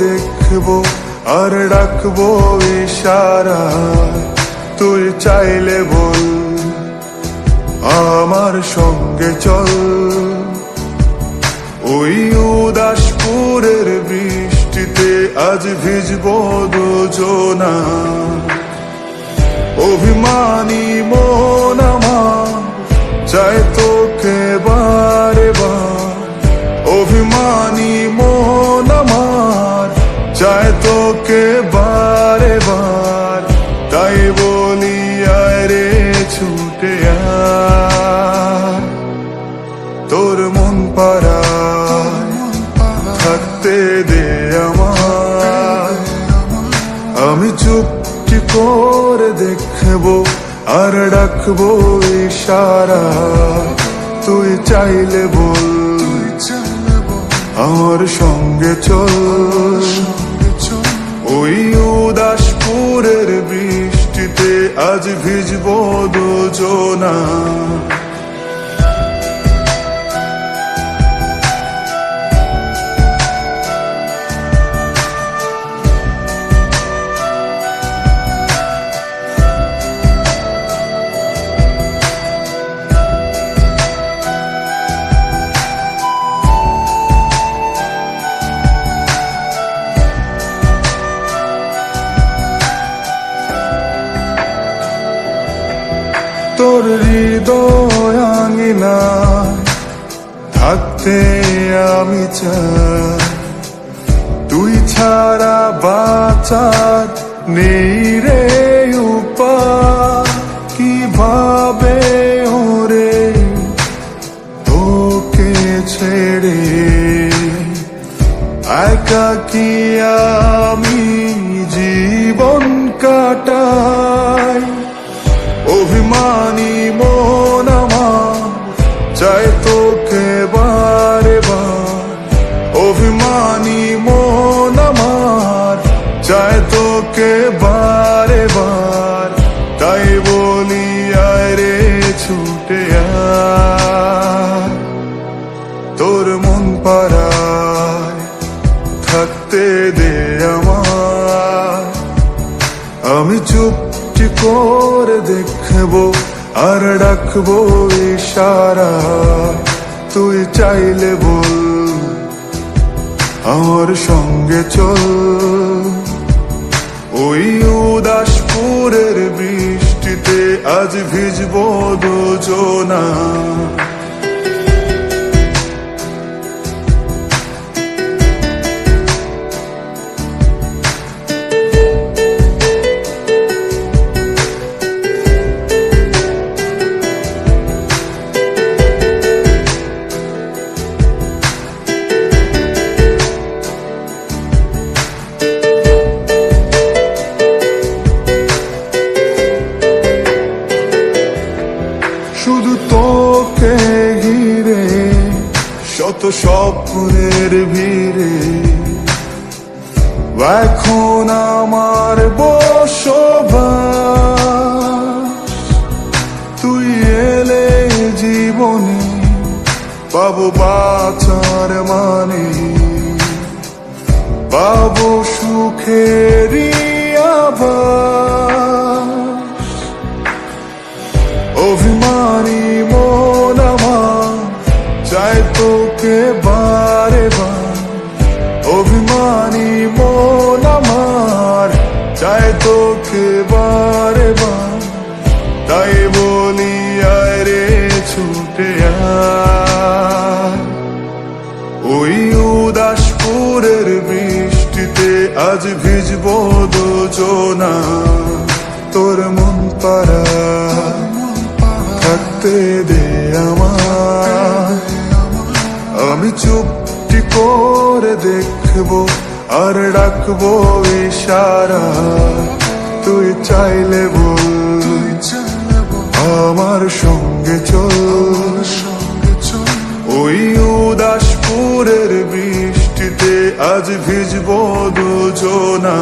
দেখব আর ডাকবো ইশারা তুই চাইলে বল আমার সঙ্গে চল। ওই উদাসপুরের বৃষ্টিতে আজ ভিজবো দুজনা। অভিমানী চাই তোকে বারে বার তাই বলি আয় রে ছুটে তোর মন পাড়ায় থাকতে দে আমার আমি চুপটি করে দেখব আর ডাকবো ইশারা তুই চাইলে বল আমার সঙ্গে চল ওই উদাসপুরের বৃষ্টিতে আজ ভিজবো দুজনা। তোর হৃদয় আঙিনা থাকতে আমি চাই। তুই ছাড়া বাঁচার নেই রে উপায়। কীভাবে ওরে তোকে ছেড়ে? একা কি আমি জীবন কাটাই? অভিমানী মন আমার, চাই তোকে বারে বার অভিমানী মন আমার, চাই তোকে বারে বার তাই বলি, আয় রে, ছুটে তোর মন পাড়ায় থাকতে দে আমায়। আমি চুপটি করে দেখব আর ডাকবো ইশারা। তুই চাইলে বল, আমার সঙ্গে চল। ওই উদাসপুরের বৃষ্টিতে আজ ভিজব দুজনা। স্বপ্নের ভিড়ে। এখন আমার বসবাস। তুই এলে জীবনে পাবো বাঁচার মানে। পাবো সুখেরই আভাস। তোকে বারে বার। অভিমানী মন আমার চাই তোকে বারে বার। তাই বলি আরে ছুটে ওই উদাসপুরের বৃষ্টিতে আজ ভিজবো দুজনা। তোর মন পাড়া, থাকতে দে আমায়। আমি চুপটি করে দেখব আর ডাকবো ইশারা। তুই চাইলে বল, আমার সঙ্গে চল। ওই উদাসপুরের বৃষ্টিতে আজ ভিজবো দুজনা।